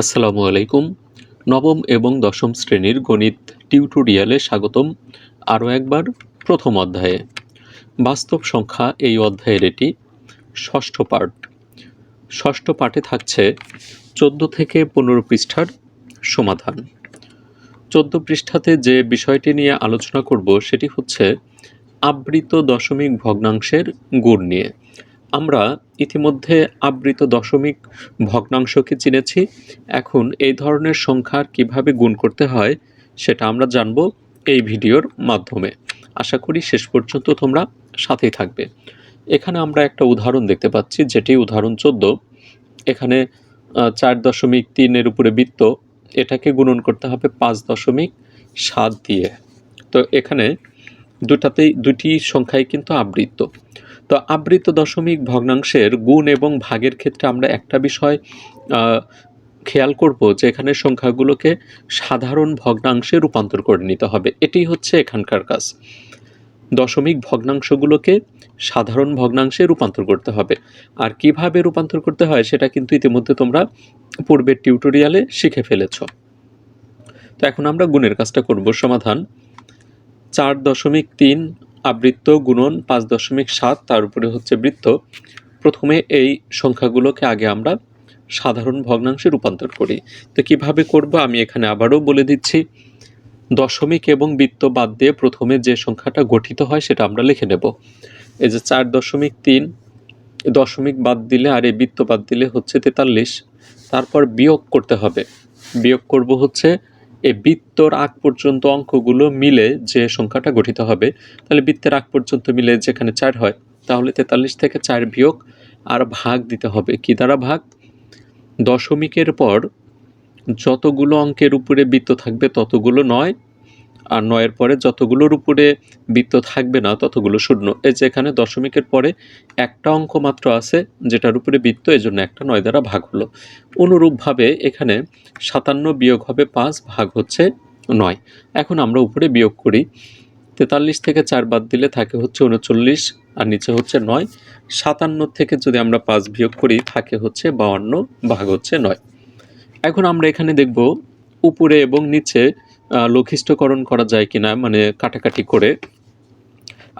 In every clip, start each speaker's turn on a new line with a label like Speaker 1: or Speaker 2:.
Speaker 1: আসসালামু আলাইকুম। নবম এবং দশম শ্রেণির গণিত টিউটোরিয়ালে স্বাগতম আরও একবার প্রথম অধ্যায়ে। বাস্তব সংখ্যা এই অধ্যায়ের এটি, ষষ্ঠ পার্ট ষষ্ঠ পার্টে থাকছে চোদ্দ থেকে পনেরো পৃষ্ঠার সমাধান। চোদ্দ পৃষ্ঠাতে যে বিষয়টি নিয়ে আলোচনা করব সেটি হচ্ছে আবৃত দশমিক ভগ্নাংশের গুণ নিয়ে। আমরা ইতিমধ্যে আবৃত দশমিক ভগ্নাংশকে চিনেছি। এখন এই ধরনের সংখ্যার কীভাবে গুণ করতে হয় সেটা আমরা জানব এই ভিডিওর মাধ্যমে। আশা করি শেষ পর্যন্ত তোমরা সাথেই থাকবে। এখানে আমরা একটা উদাহরণ দেখতে পাচ্ছি, যেটি উদাহরণ চোদ্দ। এখানে চার দশমিক তিনের উপরে বৃত্ত, এটাকে গুণন করতে হবে পাঁচ দশমিক সাত দিয়ে। তো এখানে দুটাতেই, দুটি সংখ্যাই কিন্তু আবৃত তো আবৃত দশমিক ভগ্নাংশের গুণ এবং ভাগের ক্ষেত্রে আমরা একটা বিষয় খেয়াল করব যে এখানে সংখ্যাগুলোকে সাধারণ ভগ্নাংশে রূপান্তর করে নিতে হবে। এটি হচ্ছে এখানকার কাজ। দশমিক ভগ্নাংশগুলোকে সাধারণ ভগ্নাংশে রূপান্তর করতে হবে। আর কীভাবে রূপান্তর করতে হয় সেটা কিন্তু ইতিমধ্যে তোমরা পূর্বের টিউটোরিয়ালে শিখে ফেলেছ। তো এখন আমরা গুণের কাজটা করব। সমাধান চার দশমিক তিন আবৃত্ত গুণন পাঁচ দশমিক সাত, তার উপরে হচ্ছে বৃত্ত। প্রথমে এই সংখ্যাগুলোকে আগে আমরা সাধারণ ভগ্নাংশে রূপান্তর করি। তো কীভাবে করব আমি এখানে আবারও বলে দিচ্ছি। দশমিক এবং বৃত্ত বাদ দিয়ে প্রথমে যে সংখ্যাটা গঠিত হয় সেটা আমরা লিখে নেব। এই যে চার দশমিক তিন, দশমিক বাদ দিলে আর এই বৃত্ত বাদ দিলে হচ্ছে তেতাল্লিশ। তারপর বিয়োগ করতে হবে। বিয়োগ করব হচ্ছে এই বৃত্তর আগ পর্যন্ত অঙ্কগুলো মিলে যে সংখ্যাটা গঠিত হবে, তাহলে বৃত্তের আগ পর্যন্ত মিলে যেখানে চার হয়, তাহলে তেতাল্লিশ থেকে চার বিয়োগ আর ভাগ দিতে হবে। কি দ্বারা ভাগ? দশমিকের পর যতগুলো অঙ্কের উপরে বৃত্ত থাকবে ততগুলো নয় আর নয়ের পরে যতগুলোর উপরে বৃত্ত থাকবে না, ততগুলো শূন্য। এই যে এখানে দশমিকের পরে একটা অঙ্ক মাত্র আছে, যেটার উপরে বৃত্ত, এজন্য একটা নয় দ্বারা ভাগ হলো। অনুরূপভাবে এখানে সাতান্ন বিয়োগ হবে পাঁচ ভাগ হচ্ছে নয়। এখন আমরা উপরে বিয়োগ করি। তেতাল্লিশ থেকে চার বাদ দিলে থাকে হচ্ছে উনচল্লিশ, আর নিচে হচ্ছে নয়। সাতান্ন থেকে যদি আমরা পাঁচ বিয়োগ করি, থাকে হচ্ছে বাউান্ন, ভাগ হচ্ছে নয়। এখন আমরা এখানে দেখব উপরে এবং নিচে লঘিষ্ঠকরণ করা যায় কিনা মানে কাটাকাটি করে।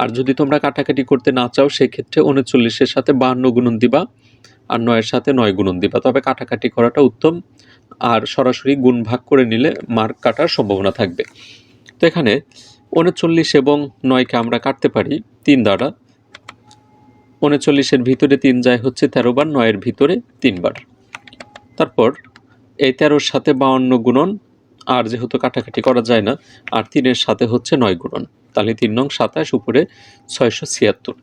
Speaker 1: আর যদি তোমরা কাটাকাটি করতে না চাও, সেক্ষেত্রে উনচল্লিশের সাথে বাহান্ন গুণন দিবা আর নয়ের সাথে নয় গুণন দিবা। তবে কাটাকাটি করাটা উত্তম আর সরাসরি গুণ ভাগ করে নিলে মার্ক কাটার সম্ভাবনা থাকবে। তো এখানে উনচল্লিশ এবং নয়কে আমরা কাটতে পারি তিন দ্বারা। উনচল্লিশের ভিতরে তিন যায় হচ্ছে তেরো বার, নয়ের ভিতরে তিনবার তারপর এই তেরোর সাথে বাউন্ন গুণন আর যেহেতু কাটাকাটি করা যায় না, আর তিনের সাথে হচ্ছে নয় গুণন। তাহলে তিন নং সাতাশ, উপরে ছয়শো ছিয়াত্তর।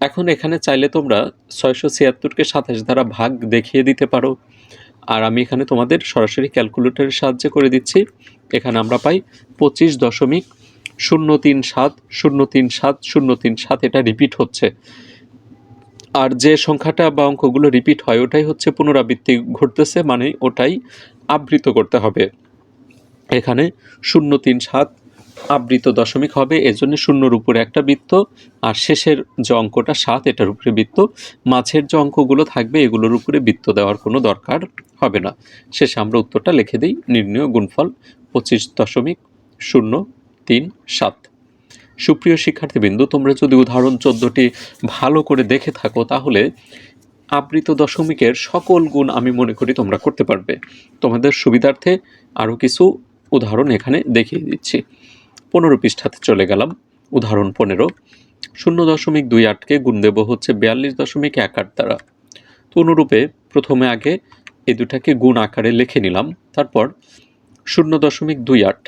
Speaker 1: এখন এখানে চাইলে তোমরা ছয়শো ছিয়াত্তরকে সাতাশ দ্বারা ভাগ দেখিয়ে দিতে পারো। আর আমি এখানে তোমাদের সরাসরি ক্যালকুলেটরের সাহায্যে করে দিচ্ছি। এখানে আমরা পাই পঁচিশ দশমিক শূন্য তিন সাত, শূন্য তিন সাত, শূন্য তিন সাত, এটা রিপিট হচ্ছে। আর যে সংখ্যাটা বা অঙ্কগুলো রিপিট হয়, ওটাই হচ্ছে পুনরাবৃত্তি ঘটতেছে মানে ওটাই আবৃত করতে হবে। এখানে শূন্য তিন সাত আবৃত দশমিক হবে এর এজন্য শূন্যর উপরে একটা বৃত্ত, আর শেষের যে অঙ্কটা সাত, এটার উপরে বৃত্ত। মাঝের যে অঙ্কগুলো থাকবে, এগুলোর উপরে বৃত্ত দেওয়ার কোনো দরকার হবে না। শেষে আমরা উত্তরটা লিখে দিই, নির্ণয় গুণফল পঁচিশ দশমিক শূন্য তিন সাত। সুপ্রিয় শিক্ষার্থীবৃন্দু, তোমরা যদি উদাহরণ চোদ্দোটি ভালো করে দেখে থাকো, তাহলে আবৃত দশমিকের সকল গুণ আমি মনে করি তোমরা করতে পারবে। তোমাদের সুবিধার্থে আরও কিছু উদাহরণ এখানে দেখিয়ে দিচ্ছি। পনেরো পৃষ্ঠাতে চলে গেলাম। উদাহরণ পনেরো। শূন্য দশমিক দুই আটকে গুণ দেব হচ্ছে বিয়াল্লিশ দশমিক এক আট দ্বারা। তো অনুরূপে প্রথমে আগে এই দুটাকে গুণ আকারে লিখে নিলাম। তারপর শূন্য দশমিক দুই আট।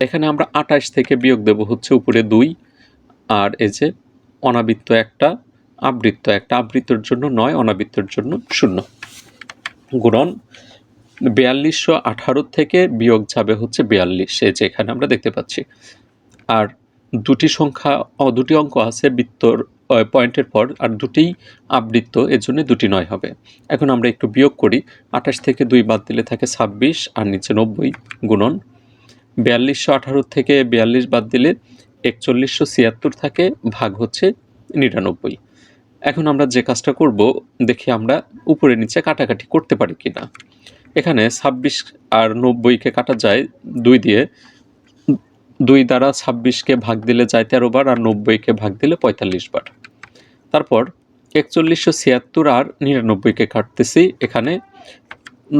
Speaker 1: এখানে আমরা আঠাশ থেকে বিয়োগ দেব হচ্ছে উপরে দুই। আর এই যে অনাবৃত্ত একটা, আবৃত্ত একটা, আবৃত্তর জন্য নয়, অনাবৃত্তর জন্য শূন্য। গুণন বিয়াল্লিশশো আঠারো থেকে বিয়োগ যাবে হচ্ছে বিয়াল্লিশ, এই যে এখানে আমরা দেখতে পাচ্ছি। আর দুটি সংখ্যা দুটি অঙ্ক আছে বৃত্তর পয়েন্টের পর, আর দুটিই আবৃত্ত, এর জন্য দুটি নয় হবে। এখন আমরা একটু বিয়োগ করি, আঠাশ থেকে দুই বাদ দিলে থাকে ছাব্বিশ, আর নিচে নব্বই গুণন। বিয়াল্লিশশো আঠারো থেকে বিয়াল্লিশ বাদ দিলে একচল্লিশশো ছিয়াত্তর থাকে, ভাগ হচ্ছে নিরানব্বই। এখন আমরা যে কাজটা করব, দেখি আমরা উপরে নিচে কাটাকাটি করতে পারি কিনা। এখানে ছাব্বিশ আর নব্বইকে কাটা যায় দুই দিয়ে। দুই দ্বারা ছাব্বিশকে ভাগ দিলে যায় তেরো বার আর নব্বইকে ভাগ দিলে পঁয়তাল্লিশ বার। তারপর একচল্লিশশো ছিয়াত্তর আর নিরানব্বইকে কাটতেছি, এখানে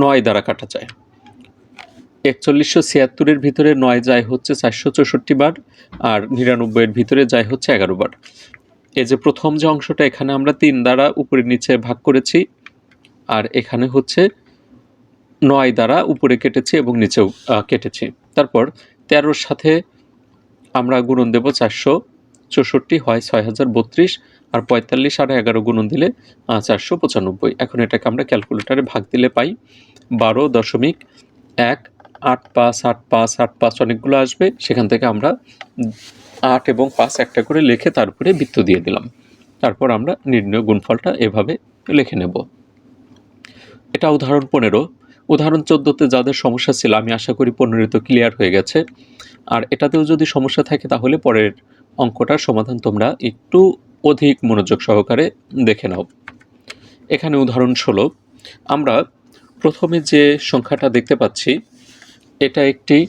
Speaker 1: নয় দ্বারা কাটা যায়। একচল্লিশশো ছিয়াত্তরের ভিতরে নয় যায় হচ্ছে চারশো চৌষট্টি বার আর নিরানব্বইয়ের ভিতরে যায় হচ্ছে এগারো বার। এই যে প্রথম যে অংশটা, এখানে আমরা তিন দ্বারা উপরে নিচে ভাগ করেছি, আর এখানে হচ্ছে নয় দ্বারা উপরে কেটেছি এবং নিচেও কেটেছি। তারপর তেরোর সাথে আমরা গুণন দেব চারশো চৌষট্টি, হয় ছয় হাজার বত্রিশ, আর পঁয়তাল্লিশ আর এগারো গুণন দিলে চারশো পঁচানব্বই। এখন এটাকে আমরা ক্যালকুলেটারে ভাগ দিলে পাই বারো দশমিক এক, আট পাঁচ আট পাঁচ আট পাঁচ অনেকগুলো আসবে। সেখান থেকে আমরা আট এবং পাঁচ একটা করে লিখে তারপরে বৃত্ত দিয়ে দিলাম। তারপর আমরা নির্ণয় গুণফলটা এভাবে লিখে নেব। এটা উদাহরণ পনেরো। উদাহরণ চোদ্দোতে যাদের সমস্যা ছিল, আমি আশা করি পনেরোতে ক্লিয়ার হয়ে গেছে। আর এটাতেও যদি সমস্যা থাকে, তাহলে পরের অঙ্কটার সমাধান তোমরা একটু অধিক মনোযোগ সহকারে দেখে নাও। এখানে উদাহরণ ষোলো। আমরা প্রথমে যে সংখ্যাটা দেখতে পাচ্ছি, এটা একটি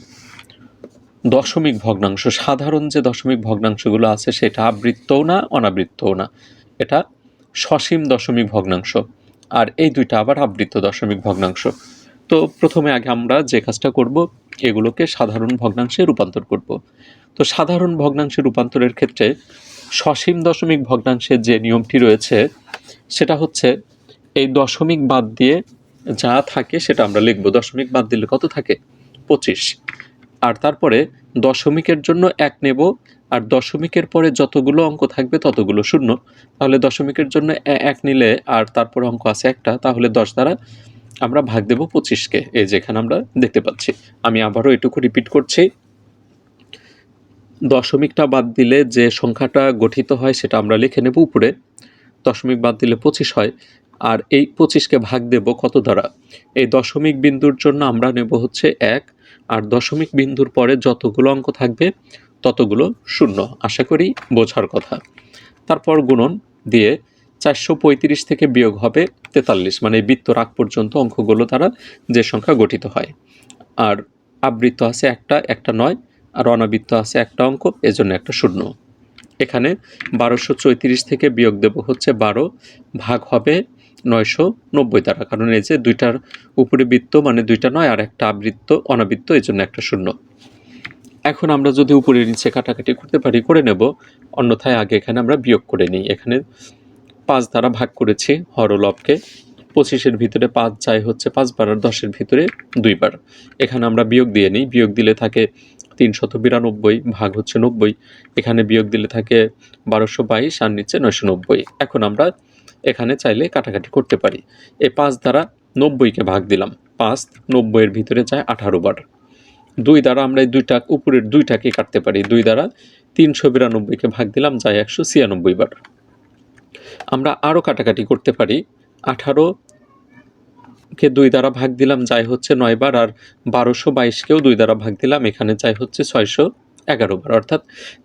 Speaker 1: দশমিক ভগ্নাংশ। সাধারণ যে দশমিক ভগ্নাংশগুলো আছে, সেটা আবৃত্তও না, অনাবৃত্তও না। এটা সসীম দশমিক ভগ্নাংশ। আর এই দুইটা আবার আবৃত্ত দশমিক ভগ্নাংশ। তো প্রথমে আগে আমরা যে কাজটা করব, এগুলোকে সাধারণ ভগ্নাংশে রূপান্তর করব। তো সাধারণ ভগ্নাংশে রূপান্তরের ক্ষেত্রে সসীম দশমিক ভগ্নাংশের যে নিয়মটি রয়েছে, সেটা হচ্ছে এই দশমিক বাদ দিয়ে যা থাকে সেটা আমরা লিখব। দশমিক বাদ দিলে কত থাকে? পঁচিশ। আর তারপরে দশমিকের জন্য এক নেব, আর দশমিকের পরে যতগুলো অঙ্ক থাকবে ততগুলো শূন্য। তাহলে দশমিকের জন্য এক নিলে আর তারপরে অঙ্ক আছে একটা, তাহলে দশ দ্বারা আমরা ভাগ দেব পঁচিশকে, এই যেখানে আমরা দেখতে পাচ্ছি। আমি আবারও এটুকু রিপিট করছি। দশমিকটা বাদ দিলে যে সংখ্যাটা গঠিত হয় সেটা আমরা লিখে নেব উপরে। দশমিক বাদ দিলে পঁচিশ হয়। আর এই পঁচিশকে ভাগ দেব কত দ্বারা? এই দশমিক বিন্দুর জন্য আমরা নেব হচ্ছে এক। আর দশমিক বিন্দুর পরে যতগুলো অঙ্ক থাকবে, ততগুলো শূন্য। আশা করি বোঝার কথা। তারপর গুণন দিয়ে চারশো পঁয়ত্রিশ থেকে বিয়োগ হবে তেতাল্লিশ। মানে বৃত্ত রাগ পর্যন্ত অঙ্কগুলো দ্বারা যে সংখ্যা গঠিত হয়। আর আবৃত্ত আছে একটা একটা নয়, আর অনাবৃত্ত আছে একটা অঙ্ক, এজন্য একটা শূন্য। এখানে বারোশো চৌত্রিশ থেকে বিয়োগ দেব হচ্ছে বারো, ভাগ হবে নয়শো নব্বই দ্বারা। কারণ এই যে দুইটার উপরে বৃত্ত মানে দুইটা নয়, আর একটা আবৃত্ত, অনাবৃত্ত এই জন্য একটা শূন্য। এখন আমরা যদি উপরে নিচে কাটাকাটি করতে পারি, করে নেব। অন্যথায় আগে এখানে আমরা বিয়োগ করে নিই। এখানে পাঁচ দ্বারা ভাগ করেছি হরলভকে পঁচিশের ভিতরে পাঁচ যায় হচ্ছে পাঁচবার আর দশের ভিতরে দুইবার এখানে আমরা বিয়োগ দিয়ে নিই। বিয়োগ দিলে থাকে তিনশত বিরানব্বই ভাগ হচ্ছে নব্বই। এখানে বিয়োগ দিলে থাকে বারোশো বাইশ আর নিচে নয়শো নব্বই। এখন আমরা এখানে চাইলে কাটাকাটি করতে পারি। এই পাঁচ দ্বারা নব্বইকে ভাগ দিলাম। পাঁচ নব্বইয়ের ভিতরে যায় আঠারো বার। দুই দ্বারা আমরা এই দুইটা উপরের দুইটাকে কাটতে পারি। দুই দ্বারা তিনশো বিরানব্বইকে ভাগ দিলাম, যায় একশো ছিয়ানব্বই বার। আমরা আরও কাটাকাটি করতে পারি। আঠারো কে দুই দ্বারা ভাগ দিলাম, যাই হচ্ছে নয় বার, আর বারোশো বাইশকেও দুই দ্বারা ভাগ দিলাম, এখানে যাই হচ্ছে ছয়শো এগারো বার। অর্থাৎ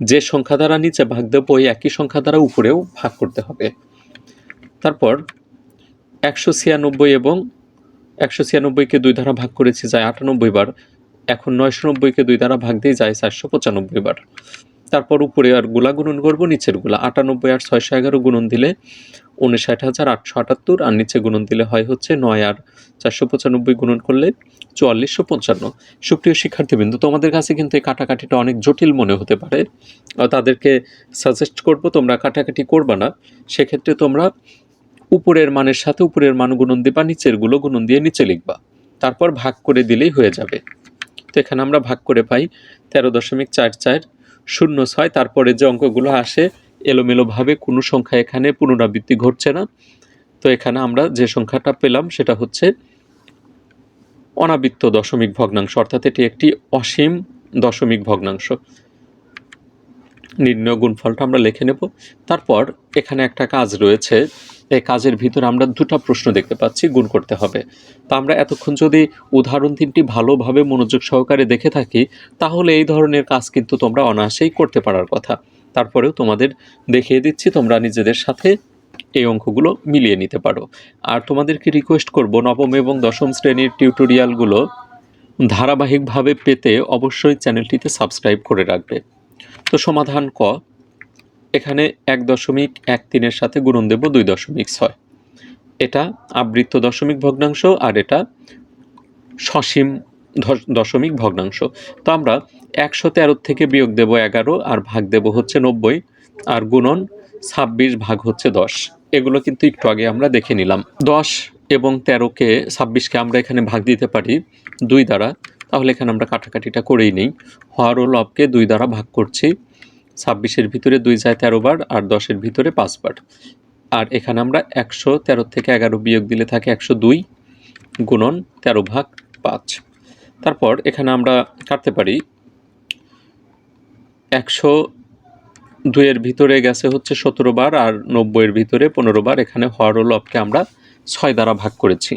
Speaker 1: যে সংখ্যা দ্বারা নিচে ভাগ দেবো, ওই একই সংখ্যা দ্বারা উপরেও ভাগ করতে হবে। তারপর একশো ছিয়ানব্বই এবং একশো ছিয়ানব্বইকে দুই দ্বারা ভাগ করেছি যায় আটানব্বই বার। এখন নয়শো নব্বইকে দুই দ্বারা ভাগ দিয়ে যায় চারশো পঁচানব্বই বার। তারপর উপরে আরগুলা গুণন করব, নিচেরগুলা। আটানব্বই আর ছয়শো এগারো গুণন দিলে উনষাট হাজার আটশো আটাত্তর, আর নিচে গুণন দিলে হয় হচ্ছে নয় আর চারশো পঁচানব্বই গুণন করলে চুয়াল্লিশশো পঞ্চান্ন। সুপ্রিয় শিক্ষার্থীবৃন্দ, তোমাদের কাছে কিন্তু এই কাটাকাটিটা অনেক জটিল মনে হতে পারে। তাদেরকে সাজেস্ট করব, তোমরা কাটাকাটি করবা না। সেক্ষেত্রে তোমরা উপরের মানের সাথে উপরের মান গুণন দিবা, নিচেরগুলো গুণন দিয়ে নিচে লিখবা। তারপর ভাগ করে দিলেই হয়ে যাবে। তো এখানে আমরা ভাগ করে পাই তেরো দশমিক চার চার শূন্য ছয় তারপরে যে অঙ্কগুলো আসে, এলোমেলোভাবে কোনো সংখ্যা এখানে পুনরাবৃত্তি ঘটছে না। তো এখানে আমরা যে সংখ্যাটা পেলাম, সেটা হচ্ছে অনাবৃত্ত দশমিক ভগ্নাংশ, অর্থাৎ এটি একটি অসীম দশমিক ভগ্নাংশ। নির্ণয় গুণফলটা আমরা লিখে নেব। তারপর এখানে একটা কাজ রয়েছে। এই কাজের ভিতরে আমরা দুটো প্রশ্ন দেখতে পাচ্ছি, গুণ করতে হবে। তা আমরা এতক্ষণ যদি উদাহরণ তিনটি ভালোভাবে মনোযোগ সহকারে দেখে থাকি, তাহলে এই ধরনের কাজ কিন্তু তোমরা অনায়াসেই করতে পারার কথা। তারপরেও তোমাদের দেখিয়ে দিচ্ছি, তোমরা নিজেদের সাথে এই অঙ্কগুলো মিলিয়ে নিতে পারো। আর তোমাদেরকে রিকোয়েস্ট করব, নবম এবং দশম শ্রেণির টিউটোরিয়ালগুলো ধারাবাহিকভাবে পেতে অবশ্যই চ্যানেলটিতে সাবস্ক্রাইব করে রাখবে। তো সমাধান ক। এখানে এক দশমিক এক তিনের সাথে গুণন দেব দুই দশমিক ছয়। এটা আবৃত্ত দশমিক ভগ্নাংশ আর এটা সসীম দশমিক ভগ্নাংশ। তো আমরা একশো তেরো থেকে বিয়োগ দেব এগারো আর ভাগ দেব হচ্ছে নব্বই আর গুণন ছাব্বিশ ভাগ হচ্ছে দশ। এগুলো কিন্তু একটু আগে আমরা দেখে নিলাম। দশ এবং তেরোকে, ছাব্বিশকে আমরা এখানে ভাগ দিতে পারি দুই দ্বারা। তাহলে এখানে আমরা কাটাকাটিটা করেই নিই। হর ও লবকে দুই দ্বারা ভাগ করছি। ছাব্বিশের ভিতরে দুই যায় তেরো বার আর দশের ভিতরে পাঁচবার আর এখানে আমরা একশো তেরো থেকে এগারো বিয়োগ দিলে থাকে একশো দুই গুণন তেরো ভাগ পাঁচ। তারপর এখানে আমরা কাটতে পারি। একশো দুইয়ের ভিতরে গেছে হচ্ছে সতেরো বার আর নব্বইয়ের ভিতরে পনেরো বার। এখানে হর ও লবকে আমরা ছয় দ্বারা ভাগ করেছি।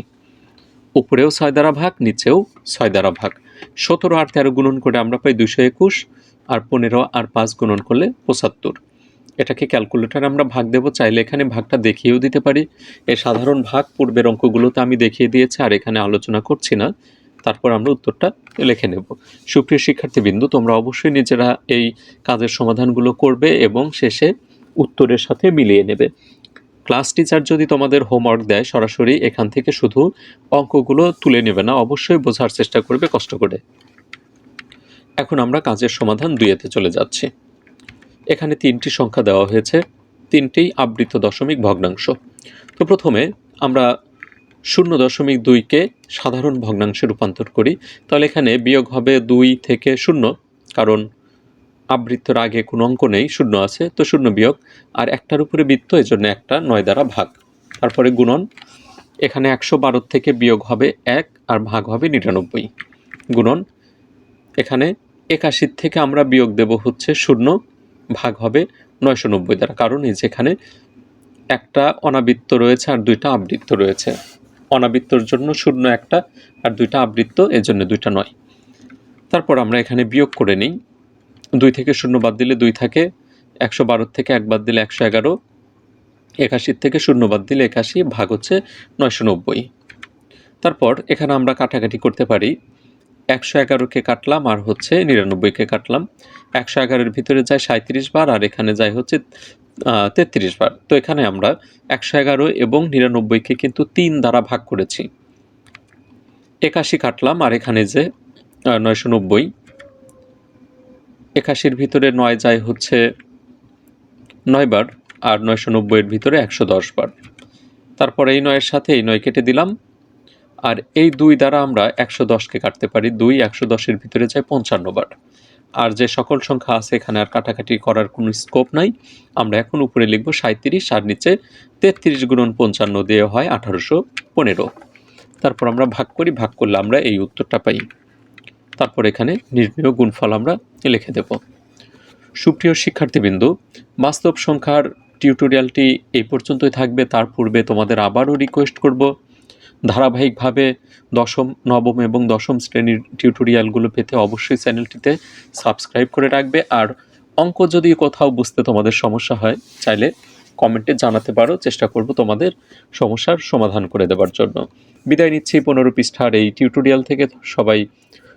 Speaker 1: উপরেও ছয় দ্বারা ভাগ, নিচেও ছয় দ্বারা ভাগ। সতেরো আর তেরো গুণন করে আমরা পাই দুশো একুশ, আর পনেরো আর পাঁচ গুণন করলে পঁচাত্তর। এটাকে ক্যালকুলেটর আমরা ভাগ দেব, চাইলে এখানে ভাগটা দেখিয়েও দিতে পারি। এর সাধারণ ভাগ পূর্বের অঙ্কগুলোতে আমি দেখিয়ে দিয়েছি, আর এখানে আলোচনা করছি না। তারপর আমরা উত্তরটা লিখে নেব। সুপ্রিয় শিক্ষার্থীবৃন্দু, তোমরা অবশ্যই নিজেরা এই কাজের সমাধানগুলো করবে এবং শেষে উত্তরের সাথে মিলিয়ে নেবে। ক্লাস টিচার যদি তোমাদের হোমওয়ার্ক দেয় সরাসরি এখান থেকে শুধু অঙ্কগুলো তুলে নেবে না, অবশ্যই বোঝার চেষ্টা করবে কষ্ট করে। এখন আমরা কাজের সমাধান দুইয়েতে চলে যাচ্ছি। এখানে তিনটি সংখ্যা দেওয়া হয়েছে তিনটেই আবৃত দশমিক ভগ্নাংশ। তো প্রথমে আমরা শূন্য দশমিক দুইকে সাধারণ ভগ্নাংশে রূপান্তর করি। তাহলে এখানে বিয়োগ হবে দুই থেকে শূন্য, কারণ আবৃত্তর আগে কোনো অঙ্ক নেই, শূন্য আছে, তো শূন্য বিয়োগ। আর একটার উপরে বৃত্ত এই জন্য একটা, নয় দ্বারা ভাগ। তারপরে গুণন, এখানে একশো বারো থেকে বিয়োগ হবে এক আর ভাগ হবে নিরানব্বই। গুণন, এখানে একাশির থেকে আমরা বিয়োগ দেব হচ্ছে শূন্য, ভাগ হবে নয়শো নব্বই দ্বারা। কারণ এই যেখানে একটা অনাবৃত্ত রয়েছে আর দুইটা আবৃত্ত রয়েছে। অনাবৃত্তর জন্য শূন্য একটা আর দুইটা আবৃত্ত এর জন্য দুইটা নয়। তারপর আমরা এখানে বিয়োগ করে নিই। দুই থেকে শূন্য বাদ দিলে দুই থাকে, একশো বারোর থেকে এক বাদ দিলে একশো এগারো একাশির থেকে শূন্য বাদ দিলে একাশি, ভাগ হচ্ছে নয়শো নব্বই। তারপর এখানে আমরা কাটাকাটি করতে পারি, একশো এগারোকে কাটলাম আর হচ্ছে নিরানব্বইকে কাটলাম। একশো এগারোর ভিতরে যায় সাঁত্রিশ বার আর এখানে যায় হচ্ছে তেত্রিশ বার। তো এখানে আমরা একশো এগারো এবং নিরানব্বইকে কিন্তু তিন দ্বারা ভাগ করেছি। একাশি কাটলাম আর এখানে যে নয়শো নব্বই একাশির ভিতরে নয় যায় হচ্ছে নয় বার আর নয়শো নব্বইয়ের ভিতরে একশো দশ বার তারপর এই নয়ের সাথে এই নয় কেটে দিলাম। আর এই দুই দ্বারা আমরা একশো দশকে কাটতে পারি। দুই একশো দশের ভিতরে যায় পঞ্চান্ন বার আর যে সকল সংখ্যা আছে এখানে আর কাটাকাটি করার কোনো স্কোপ নাই। আমরা এখন উপরে লিখব সাঁত্রিশ আর নিচে তেত্রিশ গুণন পঞ্চান্ন দিয়ে হয় আঠারোশো পনেরো। তারপর আমরা ভাগ করি, ভাগ করলে আমরা এই উত্তরটা পাই। তারপর এখানে নির্ণয় গুণফল আমরা লিখে দেব। সুপ্রিয় শিক্ষার্থীবৃন্দু, বাস্তব সংখ্যার টিউটোরিয়ালটি এই পর্যন্তই থাকবে। তার পূর্বে তোমাদের আবারও রিকোয়েস্ট করব, ধারাবাহিকভাবে দশম, নবম এবং দশম শ্রেণির টিউটোরিয়ালগুলো পেতে অবশ্যই চ্যানেলটিতে সাবস্ক্রাইব করে রাখবে। আর অঙ্ক যদি কোথাও বুঝতে তোমাদের সমস্যা হয়, চাইলে কমেন্টে জানাতে পারো। চেষ্টা করব তোমাদের সমস্যার সমাধান করে দেওয়ার জন্য। বিদায় নিচ্ছি পনেরো পৃষ্ঠার এই টিউটোরিয়াল থেকে। সবাই